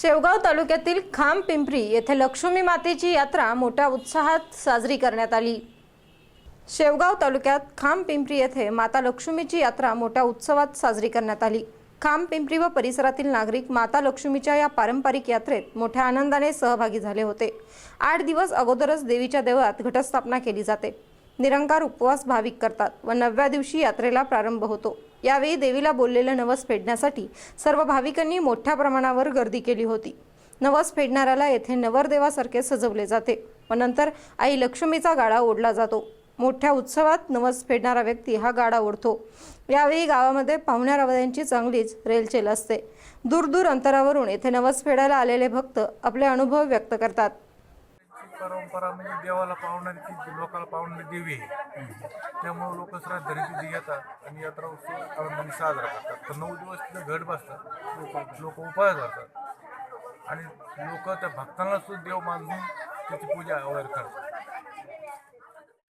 शेवगाव तालुक्यातील खांब पिंपरी येथे लक्ष्मी मातेची यात्रा मोठ्या उत्साहात साजरी करण्यात आली. शेवगाव तालुक्यात खांब पिंपरी येथे माता लक्ष्मीची यात्रा मोठ्या उत्सवात साजरी करण्यात आली. खांब पिंपरी व परिसरातील नागरिक माता लक्ष्मीच्या या पारंपरिक यात्रेत मोठ्या आनंदाने सहभागी झाले होते. आठ दिवस अगोदरच देवीच्या देवळात घटस्थापना केली जाते. निरंकार उपवास भाविक करतात व नवव्या दिवशी यात्रेला प्रारंभ होतो. यावेळी देवीला बोललेलं नवस फेडण्यासाठी सर्व भाविकांनी मोठ्या प्रमाणावर गर्दी केली होती. नवस फेडणाऱ्याला येथे नवरदेवासारखे सजवले जाते व नंतर आई लक्ष्मीचा गाडा ओढला जातो. मोठ्या उत्सवात नवस फेडणारा व्यक्ती हा गाडा ओढतो. यावेळी गावामध्ये पाहुण्यारावयांची चांगलीच रेलचेल असते. दूर दूर अंतरावरून येथे नवस फेडायला आलेले भक्त आपले अनुभव व्यक्त करतात. परंपरा म्हणजे देवाला पावणारी ती लोकाला पावणारी देवी आहे. त्यामुळे लोक श्राद्धारी तिथे येतात आणि यात्रा उत्सव आनंदाने साजरा करतात. तर नऊ दिवस तिथे घट बसतात. लोक लोक उपाय करतात आणि लोक त्या भक्तांना सुद्धा देव मानून त्याची पूजा वगैरे करतात.